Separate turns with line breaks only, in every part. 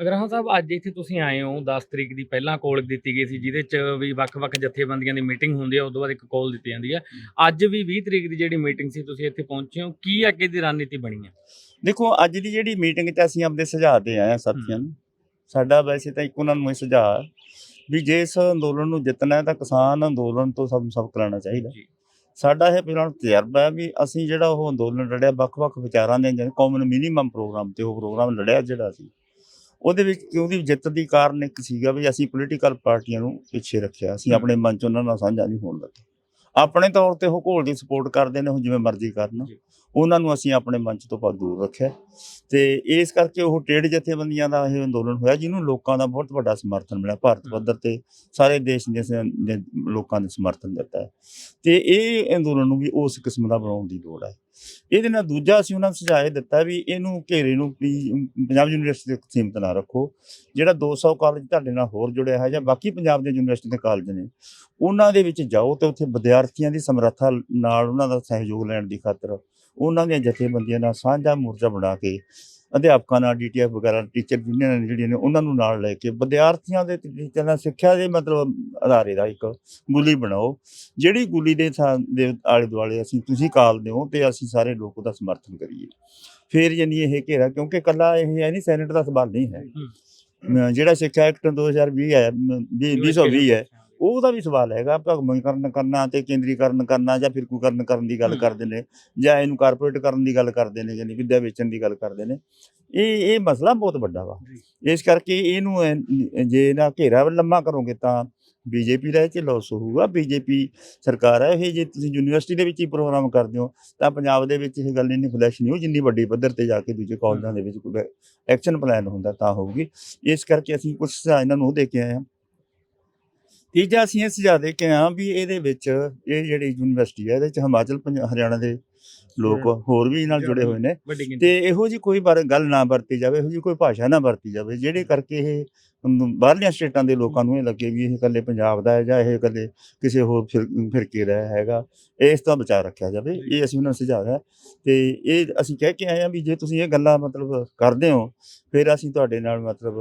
ਅਗਰਾਹਾਂ ਸਾਹਿਬ ਅੱਜ ਇੱਥੇ ਤੁਸੀਂ ਆਏ ਹੋ 10 ਤਰੀਕ ਦੀ ਪਹਿਲਾਂ ਕਾਲ ਦਿੱਤੀ ਗਈ ਸੀ ਜਿਹਦੇ ਚ ਵੀ ਵੱਖ-ਵੱਖ ਜਥੇਬੰਦੀਆਂ ਦੀ ਮੀਟਿੰਗ ਹੁੰਦੀ ਹੈ ਉਸ ਤੋਂ ਬਾਅਦ ਇੱਕ ਕਾਲ ਦਿੱਤੀ ਜਾਂਦੀ ਹੈ। ਅੱਜ ਵੀ 20 ਤਰੀਕ ਦੀ ਜਿਹੜੀ ਮੀਟਿੰਗ ਸੀ ਤੁਸੀਂ ਇੱਥੇ ਪਹੁੰਚੇ ਹੋ ਕੀ ਅੱਗੇ ਦੀ ਰਣਨੀਤੀ ਬਣੀ ਹੈ
ਦੇਖੋ ਅੱਜ ਦੀ ਜਿਹੜੀ ਮੀਟਿੰਗ 'ਚ ਅਸੀਂ ਆਪਦੇ ਸੁਝਾਅ ਦੇ ਆਏ ਹਾਂ ਸਾਥੀਆਂ ਨੂੰ। ਸਾਡਾ ਵੈਸੇ ਤਾਂ ਇੱਕ ਉਹਨਾਂ ਨੂੰ ਸੁਝਾਅ ਵੀ ਜੇ ਇਸ ਅੰਦੋਲਨ ਨੂੰ ਜਿੱਤਣਾ ਹੈ ਤਾਂ ਕਿਸਾਨ ਅੰਦੋਲਨ ਤੋਂ ਸਭ ਸਬਕ ਲੈਣਾ ਚਾਹੀਦਾ। ਸਾਡਾ ਇਹ ਪਹਿਲਾਂ ਤਜਰਬਾ ਹੈ ਵੀ ਅਸੀਂ ਜਿਹੜਾ ਉਹ ਅੰਦੋਲਨ ਲੜਿਆ ਵੱਖ-ਵੱਖ ਵਿਚਾਰਾਂ ਦੇ ਕਾਮਨ ਮਿਨੀਮਮ ਪ੍ਰੋਗਰਾਮ ਤੇ ਉਹ ਪ੍ਰੋਗਰਾਮ ਲੜਿਆ ਜਿਹੜਾ ਸੀ। ਉਹਦੇ ਵਿੱਚ ਉਹਦੀ ਜਿੱਤ ਦੀ ਕਾਰਨ ਇੱਕ ਸੀਗਾ ਵੀ ਅਸੀਂ ਪੋਲੀਟੀਕਲ ਪਾਰਟੀਆਂ ਨੂੰ ਪਿੱਛੇ ਰੱਖਿਆ ਅਸੀਂ। ਆਪਣੇ ਮਨ ਚ ਉਹਨਾਂ ਨਾਲ ਸਾਂਝਾ ਨਹੀਂ ਹੋਣ ਦਿੱਤਾ ਆਪਣੇ ਤੌਰ ਤੇ ਉਹ ਘੋਲ ਦੀ ਸਪੋਰਟ ਕਰਦੇ ਨੇ ਉਹ ਜਿਵੇਂ ਮਰਜ਼ੀ ਕਰਨ। ਉਹਨਾਂ ਨੂੰ ਅਸੀਂ ਆਪਣੇ ਮੰਚ ਤੋਂ ਬਹੁਤ ਦੂਰ ਰੱਖਿਆ ਤੇ ਇਸ ਕਰਕੇ ਉਹ ਟ੍ਰੇਡ ਜਥੇਬੰਦੀਆਂ ਦਾ ਇਹ ਅੰਦੋਲਨ ਹੋਇਆ ਜਿਹਨੂੰ ਲੋਕਾਂ ਦਾ ਬਹੁਤ ਵੱਡਾ ਸਮਰਥਨ ਮਿਲਿਆ ਭਾਰਤ। ਪੱਧਰ ਤੇ ਸਾਰੇ ਦੇਸ਼ ਦੇ ਲੋਕਾਂ ਨੇ ਸਮਰਥਨ ਦਿੱਤਾ ਤੇ ਇਹ ਅੰਦੋਲਨ ਨੂੰ ਵੀ ਉਸ ਕਿਸਮ ਦਾ ਬਣਾਉਣ ਦੀ ਲੋੜ ਹੈ ਇਹਦੇ ਨਾਲ ਦੂਜਾ ਅਸੀਂ ਉਹਨਾਂ ਨੂੰ ਸੁਝਾਅ ਇਹ ਦਿੱਤਾ ਵੀ ਇਹਨੂੰ ਘੇਰੇ ਨੂੰ ਪੰਜਾਬ ਯੂਨੀਵਰਸਿਟੀ ਤੱਕ ਸੀਮਿਤ ਨਾ ਰੱਖੋ, ਜਿਹੜਾ 200 ਕਾਲਜ ਤੁਹਾਡੇ ਨਾਲ ਹੋਰ ਜੁੜਿਆ ਹੈ ਜਾਂ ਬਾਕੀ ਪੰਜਾਬ ਦੇ ਯੂਨੀਵਰਸਿਟੀ ਦੇ ਕਾਲਜ ਨੇ, ਉਹਨਾਂ ਦੇ ਵਿੱਚ ਜਾਓ ਤੇ ਉੱਥੇ ਵਿਦਿਆਰਥੀਆਂ ਦੀ ਸਮਰੱਥਾ ਨਾਲ ਉਹਨਾਂ ਦਾ ਸਹਿਯੋਗ ਲੈਣ ਦੀ ਖਾਤਰ ਉਹਨਾਂ ਦੀਆਂ ਜਥੇਬੰਦੀਆਂ ਨਾਲ ਸਾਂਝਾ ਮੋਰਚਾ ਬਣਾ ਕੇ ਅਧਿਆਪਕਾਂ ਨਾਲ ਡੀਟੀਐਫ ਵਗੈਰਾ ਟੀਚਰ ਯੂਨੀਅਨ ਜਿਹੜੀਆਂ ਨੇ ਉਹਨਾਂ ਨੂੰ ਨਾਲ ਲੈ ਕੇ ਵਿਦਿਆਰਥੀਆਂ ਦੇ ਟੀਚਰਾਂ ਨਾਲ ਸਿੱਖਿਆ ਦੇ ਮਤਲਬ ਅਦਾਰੇ ਦਾ ਇੱਕ ਗੁੱਲੀ ਬਣਾਓ। ਜਿਹੜੀ ਗੁੱਲੀ ਦੇ ਥਾਂ ਦੇ ਆਲੇ ਦੁਆਲੇ ਅਸੀਂ ਤੁਸੀਂ ਕਾਲ ਦਿਓ ਤੇ ਅਸੀਂ ਸਾਰੇ ਲੋਕ ਉਹਦਾ ਸਮਰਥਨ ਕਰੀਏ। ਫਿਰ ਯਾਨੀ ਇਹ ਘੇਰਾ ਕਿਉਂਕਿ ਕੱਲਾ ਇਹ ਹੈ ਨਹੀਂ ਸੈਨੇਟ ਦਾ ਸਵਾਲ ਨਹੀਂ ਹੈ। ਜਿਹੜਾ ਸਿੱਖਿਆ ਐਕਟ 2020 ਹੈ ਅਮ, ਵੀਹ- 2020 ਹੈ ਉਹਦਾ ਵੀ ਸਵਾਲ ਹੈਗਾ ਭਗਵੀਕਰਨ ਕਰਨਾ ਤੇ ਕੇਂਦਰੀਕਰਨ ਕਰਨਾ ਜਾਂ ਫਿਰਕੂਕਰਨ ਕਰਨ ਦੀ ਗੱਲ। ਕਰਦੇ ਨੇ ਜਾਂ ਇਹਨੂੰ ਕਾਰਪੋਰੇਟ ਕਰਨ ਦੀ ਗੱਲ ਕਰਦੇ ਨੇ ਯਾਨੀ ਵਿਦਿਆ ਵੇਚਣ ਦੀ ਗੱਲ ਕਰਦੇ ਨੇ। ਇਹ ਇਹ ਮਸਲਾ ਬਹੁਤ ਵੱਡਾ ਵਾ। ਇਸ ਕਰਕੇ ਇਹਨੂੰ ਜੇ ਇਹਦਾ ਘੇਰਾ ਲੰਮਾ ਕਰੋਗੇ ਤਾਂ ਬੀਜੇਪੀ ਦਾ ਇਹ ਚ ਲਾਸ ਹੋਊਗਾ। ਬੀਜੇਪੀ ਸਰਕਾਰ ਹੈ ਇਹ ਜੇ ਤੁਸੀਂ ਯੂਨੀਵਰਸਿਟੀ ਦੇ ਵਿੱਚ ਹੀ ਪ੍ਰੋਗਰਾਮ ਕਰਦੇ ਹੋ ਤਾਂ ਪੰਜਾਬ ਦੇ ਵਿੱਚ ਇਹ ਗੱਲ ਇੰਨੀ ਫਲੈਸ਼ ਨਹੀਂ ਹੋ ਜਿੰਨੀ ਵੱਡੀ ਪੱਧਰ ਤੇ ਜਾ ਕੇ ਦੂਜੇ ਕਾਲਜਾਂ ਦੇ ਵਿੱਚ ਕੋਈ ਐਕਸ਼ਨ ਪਲਾਨ ਹੁੰਦਾ ਤਾਂ ਹੋਊਗੀ। ਇਸ ਕਰਕੇ ਅਸੀਂ ਕੁਝ ਇਹਨਾਂ ਨੂੰ ਦੇ ਕੇ ਆਏ ਹਾਂ। ਤੀਜਾ ਅਸੀਂ ਇਹ ਸੁਝਾਅ ਦੇ ਕੇ ਆਏ ਹਾਂ ਵੀ ਇਹਦੇ ਵਿੱਚ ਇਹ ਜਿਹੜੀ ਯੂਨੀਵਰਸਿਟੀ ਹੈ, ਇਹਦੇ ਚ ਹਿਮਾਚਲ, ਪੰਜ- ਹਰਿਆਣਾ ਦੇ ਲੋਕ ਹੋਰ ਵੀ ਨਾਲ ਜੁੜੇ ਹੋਏ ਨੇ ਤੇ ਇਹੋ ਜੀ ਕੋਈ ਬਾਰ ਗੱਲ ਨਾ ਵਰਤੀ ਜਾਵੇ ਇਹੋ ਜੀ ਕੋਈ ਭਾਸ਼ਾ ਨਾ ਵਰਤੀ ਜਾਵੇ ਜਿਹੜੇ ਕਰਕੇ ਇਹ ਬਾਹਰਲੀਆਂ ਸਟੇਟਾਂ ਦੇ ਲੋਕਾਂ ਨੂੰ ਇਹ ਲੱਗੇ ਵੀ ਇਹ ਇਕੱਲੇ ਪੰਜਾਬ ਦਾ ਹੈ ਜਾਂ ਇਹ ਇਕੱਲੇ ਕਿਸੇ ਹੋਰ ਫਿਰ- ਫਿਰਕੇ ਦਾ ਹੈਗਾ ਇਸ ਤੋਂ ਬਚਾ ਰੱਖਿਆ ਜਾਵੇ ਇਹ ਅਸੀਂ ਉਹਨਾਂ ਨੂੰ ਸੁਝਾਅ ਹੈ। ਤੇ ਇਹ ਅਸੀਂ ਕਹਿ ਕੇ ਆਏ ਹਾਂ ਵੀ ਜੇ ਤੁਸੀਂ ਇਹ ਗੱਲਾਂ ਮਤਲਬ ਕਰਦੇ ਹੋ ਫਿਰ ਅਸੀਂ ਤੁਹਾਡੇ ਨਾਲ ਮਤਲਬ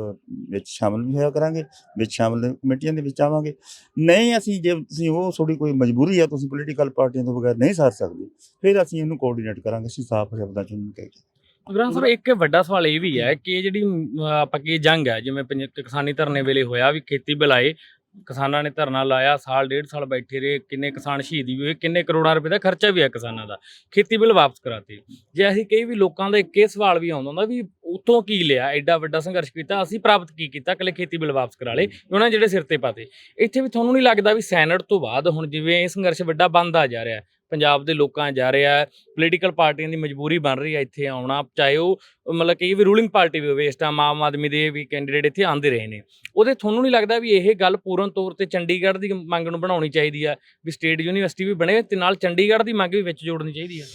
ਵਿੱਚ ਸ਼ਾਮਲ ਵੀ ਹੋਇਆ ਕਰਾਂਗੇ ਵਿੱਚ ਸ਼ਾਮਲ ਕਮੇਟੀਆਂ ਦੇ ਵਿੱਚ ਆਵਾਂਗੇ। ਨਹੀਂ ਅਸੀਂ ਜੇ ਤੁਸੀਂ ਉਹ ਥੋੜੀ ਕੋਈ ਮਜਬੂਰੀ ਹੈ ਤੁਸੀਂ ਪੋਲੀਟੀਕਲ ਪਾਰਟੀਆਂ ਤੋਂ ਬਗੈਰ ਨਹੀਂ ਸਾਰ ਸਕਦੇ ਫਿਰ ਅਸੀਂ ਇਹਨੂੰ ਕੋਆਰਡੀਨੇਟ ਕਰਾਂਗੇ, ਅਸੀਂ ਸਾਫ਼ ਸ਼ਬਦਾਂ ਚ ਉਹਨੂੰ ਕਹਿ ਕੇ।
ਸਾਹਿਬ, ਇੱਕ ਵੱਡਾ ਸਵਾਲ ਇਹ ਵੀ ਹੈ ਕਿ ਜਿਹੜੀ ਆਪਾਂ ਕੀ ਜੰਗ ਹੈ, ਜਿਵੇਂ ਕਿਸਾਨੀ ਧਰਨੇ ਵੇਲੇ ਹੋਇਆ ਵੀ ਖੇਤੀ ਬਿੱਲ ਕਿਸਾਨਾਂ ਨੇ ਧਰਨਾ ਲਾਇਆ, ਸਾਲ, ਡੇਢ ਸਾਲ ਬੈਠੇ ਰਹੇ, ਕਿੰਨੇ ਕਿਸਾਨ ਸ਼ਹੀਦ ਵੀ ਹੋਏ, ਕਿੰਨੇ ਕਰੋੜਾਂ ਰੁਪਏ ਦਾ ਖਰਚਾ ਵੀ ਹੈ ਕਿਸਾਨਾਂ ਦਾ, ਖੇਤੀ ਬਿੱਲ ਵਾਪਸ ਕਰਾਤੇ। ਜੇ ਅਸੀਂ ਕਈ ਵੀ ਲੋਕਾਂ ਦਾ ਇੱਕ ਇਹ ਸਵਾਲ ਵੀ ਆਉਂਦਾ ਹੁੰਦਾ ਵੀ ਉਤੋਂ ਕੀ ਲਿਆ, ਐਡਾ ਵੱਡਾ ਸੰਘਰਸ਼ ਕੀਤਾ, ਅਸੀਂ ਪ੍ਰਾਪਤ ਕੀ ਕੀਤਾ, ਇਕੱਲੇ ਖੇਤੀ ਬਿੱਲ ਵਾਪਸ ਕਰਾ ਲਏ ਉਹਨਾਂ ਜਿਹੜੇ ਸਿਰ ਤੇ ਪਾਤੇ। ਇੱਥੇ ਵੀ ਤੁਹਾਨੂੰ ਨਹੀਂ ਲੱਗਦਾ ਵੀ ਸੈਨੇਟ ਤੋਂ ਬਾਅਦ ਹੁਣ ਜਿਵੇਂ ਇਹ ਸੰਘਰਸ਼ ਵੱਡਾ ਬੰਦਾ ਜਾ ਰਿਹਾ ਪੰਜਾਬ ਦੇ ਲੋਕਾਂ ਜਾ ਰਿਹਾ ਹੈ ਪੋਲੀਟੀਕਲ ਪਾਰਟੀਆਂ ਦੀ ਮਜਬੂਰੀ ਬਣ ਰਹੀ ਹੈ ਇੱਥੇ ਆਉਣਾ ਚਾਹੇ ਉਹ ਮਤਲਬ ਕਿ ਵੀ ਰੂਲਿੰਗ ਪਾਰਟੀ ਵੀ ਹੋਵੇ ਇਸ ਟਾਈਮ ਆਮ ਆਦਮੀ ਦੇ ਵੀ ਕੈਂਡੀਡੇਟ ਇੱਥੇ ਆਉਂਦੇ ਰਹੇ ਨੇ। ਉਹਦੇ ਤੁਹਾਨੂੰ ਨਹੀਂ ਲੱਗਦਾ ਵੀ ਇਹ ਗੱਲ ਪੂਰਨ ਤੌਰ ਤੇ ਚੰਡੀਗੜ੍ਹ ਦੀ ਮੰਗ ਨੂੰ ਬਣਾਉਣੀ ਚਾਹੀਦੀ ਆ ਵੀ ਸਟੇਟ ਯੂਨੀਵਰਸਿਟੀ ਵੀ ਬਣੇ ਤੇ ਨਾਲ ਚੰਡੀਗੜ੍ਹ ਦੀ ਮੰਗ ਵੀ ਵਿੱਚ ਜੋੜਨੀ ਚਾਹੀਦੀ ਆ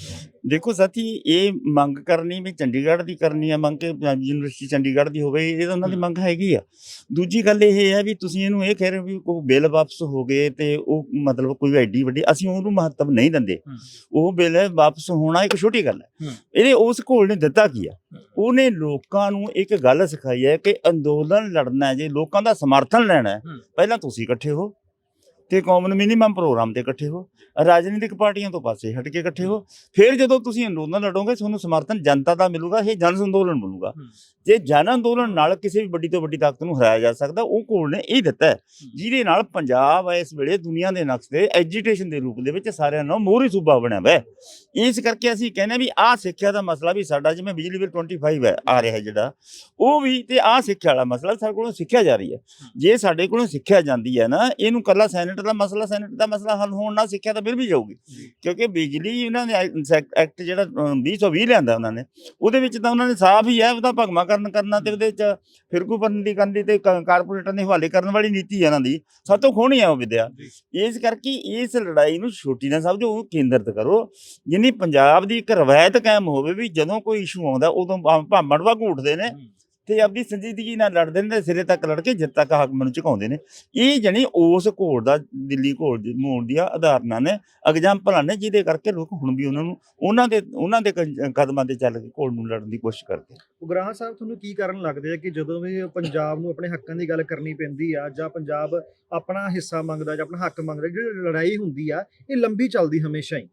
ਦੇਖੋ ਸਾਥੀ ਇਹ ਮੰਗ ਕਰਨੀ ਵੀ ਚੰਡੀਗੜ੍ਹ ਦੀ ਕਰਨੀ ਹੈ ਮੰਗ ਕੇ ਪੰਜਾਬ ਯੂਨੀਵਰਸਿਟੀ ਚੰਡੀਗੜ੍ਹ ਦੀ ਹੋਵੇ ਇਹ ਤਾਂ ਉਹਨਾਂ ਦੀ। ਮੰਗ ਹੈਗੀ ਆ। ਦੂਜੀ ਗੱਲ ਇਹ ਹੈ ਵੀ ਤੁਸੀਂ ਇਹਨੂੰ ਇਹ ਕਹਿ ਰਹੇ ਹੋ ਵੀ ਕੋਈ ਬਿੱਲ ਵਾਪਸ ਹੋ ਗਏ ਤੇ ਉਹ ਮਤਲਬ ਕੋਈ ਐਡੀ ਵੱਡੀ ਅਸੀਂ ਉਹਨੂੰ ਮਹੱਤਵ ਨਹੀਂ ਦਿੰਦੇ।
ਹਮ।
ਉਹ ਬਿੱਲ ਵਾਪਸ ਹੋਣਾ ਇੱਕ ਛੋਟੀ ਗੱਲ ਹੈ। ਇਹਦੇ ਉਸ ਘੋਲ ਨੇ ਦਿੱਤਾ ਕੀ ਆ ਉਹਨੇ ਲੋਕਾਂ ਨੂੰ ਇੱਕ ਗੱਲ ਸਿਖਾਈ ਹੈ ਕਿ ਅੰਦੋਲਨ ਲੜਨਾ ਹੈ ਜੇ ਲੋਕਾਂ ਦਾ ਸਮਰਥਨ ਲੈਣਾ ਹੈ। ਪਹਿਲਾਂ ਤੁਸੀਂ ਇਕੱਠੇ ਹੋ ਤੇ ਕਾਮਨ ਮਿਨੀਮਮ ਪ੍ਰੋਗਰਾਮ ਤੇ ਇਕੱਠੇ ਹੋ ਰਾਜਨੀਤਿਕ ਪਾਰਟੀਆਂ ਤੋਂ ਪਾਸੇ ਹਟ ਕੇ ਇਕੱਠੇ ਹੋ ਫਿਰ ਜਦੋਂ ਤੁਸੀਂ ਅੰਦੋਲਨ ਲੜੋਗੇ ਤੁਹਾਨੂੰ ਸਮਰਥਨ ਜਨਤਾ ਦਾ ਮਿਲੂਗਾ ਇਹ ਜਨ ਅੰਦੋਲਨ ਬਣੂਗਾ। ਜੇ ਜਨ ਅੰਦੋਲਨ ਨਾਲ ਕਿਸੇ ਵੀ ਵੱਡੀ ਤੋਂ ਵੱਡੀ ਤਾਕਤ ਨੂੰ ਹਰਾਇਆ ਜਾ ਸਕਦਾ ਉਹ ਕੋਲ ਨੇ ਇਹ ਦਿੱਤਾ ਜਿਹਦੇ ਨਾਲ ਪੰਜਾਬ ਇਸ ਵੇਲੇ ਦੁਨੀਆ ਦੇ ਨਕਸ਼ ਤੇ ਐਜੀਟੇਸ਼ਨ ਦੇ ਰੂਪ ਦੇ ਵਿੱਚ ਸਾਰਿਆਂ ਨਾਲ ਮੋਹਰੀ ਸੂਬਾ ਬਣਿਆ ਹੋਇਆ ਇਸ ਕਰਕੇ ਅਸੀਂ ਕਹਿੰਦੇ ਵੀ ਆਹ ਸਿੱਖਿਆ ਦਾ ਮਸਲਾ ਵੀ ਸਾਡਾ ਜਿਵੇਂ ਬਿਜਲੀ ਬਿੱਲ 25 ਹੈ ਆ ਰਿਹਾ ਜਿਹੜਾ ਉਹ ਵੀ ਤੇ ਆਹ ਸਿੱਖਿਆ ਵਾਲਾ ਮਸਲਾ ਸਾਡੇ ਕੋਲੋਂ ਸਿੱਖਿਆ ਜਾ ਰਹੀ ਹੈ। ਜੇ ਸਾਡੇ ਕੋਲੋਂ ਸਿੱਖਿਆ ਜਾਂਦੀ ਹੈ ਨਾ ਇਹਨੂੰ ਕੱਲਾ ਸੈਨੇਟ ਦਾ ਮਸਲਾ ਸੈਨੇਟ ਦਾ ਮਸਲਾ ਹੱਲ ਹੋਣ ਨਾਲ ਸਿੱਖਿਆ ਤਾਂ ਫਿਰ ਵੀ ਜਾਊਗੀ। ਕਿਉਂਕਿ ਬਿਜਲੀ ਉਹਨਾਂ ਨੇ ਐਕਟ ਜਿਹੜਾ ਅਮ, 2020 ਲਿਆਂਦਾ ਉਹਨਾਂ ਨੇ। ਉਹਦੇ ਵਿੱਚ ਤਾਂ ਉਹਨਾਂ ਨੇ ਸਾਫ਼ ਹੀ ਹੈ ਉਹਦਾ ਭਗਵਾਕਰਨ ਕਰਨਾ ਤੇ ਉਹਦੇ ਵਿੱਚ ਫਿਰਕੂਪਨ ਦੀ ਕਰਨ ਦੀ ਤੇ ਕਾਰਪੋਰੇਟਰ ਦੇ ਹਵਾਲੇ ਕਰਨ ਵਾਲੀ ਨੀਤੀ ਹੈ ਇਹਨਾਂ ਦੀ। ਸਭ ਤੋਂ ਖੋਹਣੀ ਹੈ ਉਹ ਵਿਦਿਆ। ਇਸ ਕਰਕੇ ਇਸ ਲੜਾਈ ਨੂੰ ਛੋਟੀ ਨਾ ਸਮਝੋ ਉਹ ਕੇਂਦਰਿਤ ਕਰੋ। ਜਿੰਨੀ ਪੰਜਾਬ ਦੀ ਇੱਕ ਰਵਾਇਤ ਕਾਇਮ ਹੋਵੇ ਵੀ ਜਦੋਂ ਕੋਈ ਇਸ਼ੂ ਆਉਂਦਾ ਉਦੋਂ ਭਾਂਬੜ ਵਾਂਗ ਉੱਠਦੇ ਨੇ। ਤੇ ਆਪਣੀ ਸੰਜੀਦਗੀ ਨਾਲ ਲੜਦੇ ਨੇ ਤੇ ਸਿਰੇ ਤੱਕ ਲੜ ਕੇ ਜਿੱਤ ਤੱਕ ਹਾਕਮ ਨੂੰ ਝੁਕਾਉਂਦੇ ਨੇ। ਇਹ ਜਣੀ ਉਸ ਘੋੜ ਦਾ, ਦਿੱਲੀ ਘੋੜ ਦੀ, ਮੋੜ ਦੀਆਂ ਆਧਾਰਨਾਂ ਨੇ, ਐਗਜ਼ਾਮਪਲਾਂ ਨੇ, ਜਿਹਦੇ ਕਰਕੇ ਲੋਕ ਹੁਣ ਵੀ ਉਹਨਾਂ ਨੂੰ, ਉਹਨਾਂ ਦੇ ਉਹਨਾਂ ਦੇ ਕਦਮਾਂ ਤੇ ਚੱਲ ਕੇ ਘੋੜ ਨੂੰ ਲੜਨ ਦੀ ਕੋਸ਼ਿਸ਼ ਕਰਦੇ
ਉਗਰਾਹ ਸਾਹਿਬ, ਤੁਹਾਨੂੰ ਕੀ ਕਾਰਨ ਲੱਗਦੇ ਆ ਕਿ ਜਦੋਂ ਵੀ ਪੰਜਾਬ ਨੂੰ ਆਪਣੇ ਹੱਕਾਂ ਦੀ ਗੱਲ ਕਰਨੀ ਪੈਂਦੀ ਆ, ਜਾਂ ਪੰਜਾਬ ਆਪਣਾ ਹਿੱਸਾ ਮੰਗਦਾ ਜਾਂ ਆਪਣਾ ਹੱਕ ਮੰਗਦਾ, ਜਿਹੜੀ ਲੜਾਈ ਹੁੰਦੀ ਆ, ਇਹ ਲੰਬੀ ਚੱਲਦੀ ਹਮੇਸ਼ਾ ਹੀ?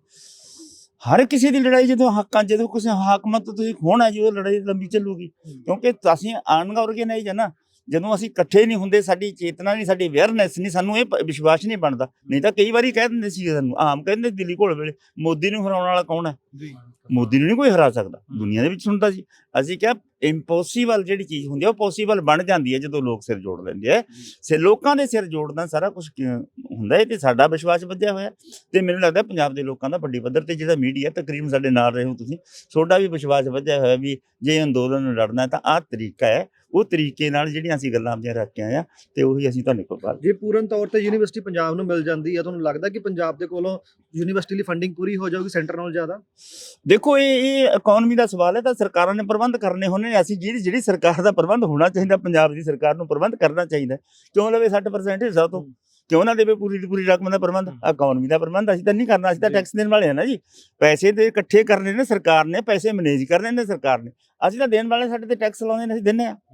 ਹਰ ਕਿਸੇ ਦੀ ਲੜਾਈ ਜਦੋਂ ਹੱਕਾਂ ਜਦੋਂ ਕਿਸੇ ਹਾਕਮਤ ਤੋਂ ਤੁਸੀਂ ਖੋਣਾ ਜੀ ਉਹ ਲੜਾਈ ਲੰਬੀ ਚੱਲੂਗੀ। ਕਿਉਂਕਿ ਅਸੀਂ ਅਨਆਰਗੇਨਾਈਜ਼ ਹੈ ਨਾ ਜਦੋਂ ਅਸੀਂ ਇਕੱਠੇ ਨਹੀਂ ਹੁੰਦੇ ਸਾਡੀ ਚੇਤਨਾ ਨਹੀਂ ਸਾਡੀ ਅਵੇਅਰਨੈਸ ਨਹੀਂ ਸਾਨੂੰ ਇਹ ਵਿਸ਼ਵਾਸ ਨਹੀਂ ਬਣਦਾ। ਨਹੀਂ ਤਾਂ ਕਈ ਵਾਰੀ ਕਹਿ ਦਿੰਦੇ ਸੀ ਸਾਨੂੰ ਆਮ ਕਹਿੰਦੇ ਦਿੱਲੀ ਘੋਲ ਵੇਲੇ ਮੋਦੀ ਨੂੰ ਹਰਾਉਣ ਵਾਲਾ ਕੌਣ ਹੈ?
ਜੀ।
ਮੋਦੀ ਨੂੰ ਨਹੀਂ ਕੋਈ ਹਰਾ ਸਕਦਾ। ਦੁਨੀਆ ਦੇ ਵਿੱਚ ਸੁਣਦਾ ਸੀ। ਅਸੀਂ ਕਿਹਾ ਇੰਪੋਸੀਬਲ ਜਿਹੜੀ ਚੀਜ਼ ਹੁੰਦੀ ਆ ਉਹ ਪੋਸੀਬਲ ਬਣ ਜਾਂਦੀ ਹੈ ਜਦੋਂ ਲੋਕ ਸਿਰ ਜੋੜ ਲੈਂਦੇ ਆ। ਸੇ ਲੋਕਾਂ ਦੇ ਸਿਰ ਜੋੜਨਾ ਸਾਰਾ ਕੁਝ ਹੁੰਦਾ ਹੈ ਤੇ ਸਾਡਾ ਵਿਸ਼ਵਾਸ ਵਧਿਆ ਹੋਇਆ। ਤੇ ਮੈਨੂੰ ਲੱਗਦਾ ਪੰਜਾਬ ਦੇ ਲੋਕਾਂ ਦਾ ਵੱਡੀ ਪੱਧਰ ਤੇ ਜਿਹੜਾ ਮੀਡੀਆ ਤਕਰੀਬਨ ਸਾਡੇ ਨਾਲ ਰਹੇ ਹੋ ਤੁਸੀਂ ਤੁਹਾਡਾ ਵੀ ਵਿਸ਼ਵਾਸ ਵਧਿਆ ਹੋਇਆ ਵੀ ਜੇ ਅੰਦੋਲਨ ਨੂੰ ਲੜਨਾ ਹੈ ਤਾਂ ਆਹ ਤਰੀਕਾ ਹੈ ਉਹ ਤਰੀਕੇ ਨਾਲ ਜਿਹੜੀਆਂ ਅਸੀਂ ਗੱਲਾਂ ਆਪਣੀਆਂ ਰੱਖ ਕੇ ਆਏ ਆ ਤੇ ਉਹੀ ਅਸੀਂ ਤੁਹਾਨੂੰ ਕੋਲ ਕਰ
ਜੇ ਪੂਰਨ ਤੌਰ ਤੇ ਯੂਨੀਵਰਸਿਟੀ ਪੰਜਾਬ ਨੂੰ ਮਿਲ ਜਾਂਦੀ ਆ ਤੁਹਾਨੂੰ ਲੱਗਦਾ ਕਿ ਪੰਜਾਬ ਦੇ ਕੋਲੋਂ ਯੂਨੀਵਰਸਿਟੀ ਲਈ ਫੰਡਿੰਗ ਪੂਰੀ ਹੋ ਜਾਊਗੀ ਸੈਂਟਰ ਨਾਲੋਂ ਜ਼ਿਆਦਾ?
ਦੇਖੋ ਇਹ ਇਹ ਇਕਨੋਮੀ ਦਾ ਸਵਾਲ ਹੈ ਤਾਂ ਸਰਕਾਰਾਂ ਨੇ ਪ੍ਰਬੰਧ ਕਰਨੇ ਹੁੰਦੇ ਨੇ ਅਸੀਂ ਜਿਹੜੀ ਜਿਹੜੀ ਸਰਕਾਰ ਦਾ ਪ੍ਰਬੰਧ ਹੋਣਾ ਚਾਹੀਦਾ ਪੰਜਾਬ ਦੀ ਸਰਕਾਰ ਨੂੰ ਪ੍ਰਬੰਧ ਕਰਨਾ ਚਾਹੀਦਾ। ਕਿਉਂ ਲਵੇ 60% ਹਿੱਸਾ ਤੋਂ? ਕਿਉਂ ਨਾ ਦੇਵੇ ਪੂਰੀ ਦੀ ਪੂਰੀ ਰਕਮ ਦਾ ਪ੍ਰਬੰਧ? ਇਕਨੋਮੀ ਦਾ ਪ੍ਰਬੰਧ ਅਸੀਂ ਤਾਂ ਨਹੀਂ ਕਰਨਾ ਅਸੀਂ ਤਾਂ। ਟੈਕਸ ਦੇਣ ਵਾਲੇ ਹਾਂ ਨਾ ਜੀ। ਪੈਸੇ ਦੇ ਇਕੱਠੇ ਕਰਨੇ ਨੇ ਸਰਕਾਰ ਨੇ ਪੈਸੇ ਮੈਨੇਜ ਕਰਨੇ ਨੇ ਸਰਕਾਰ ਨੇ। ਅਸੀਂ ਤਾਂ ਦੇਣ ਵਾਲੇ ਸਾਡੇ ਤੇ ਟੈਕਸ ਲਾਉਂਦੇ ਨੇ ਅਸੀਂ ਦਿੰਨੇ ਆ।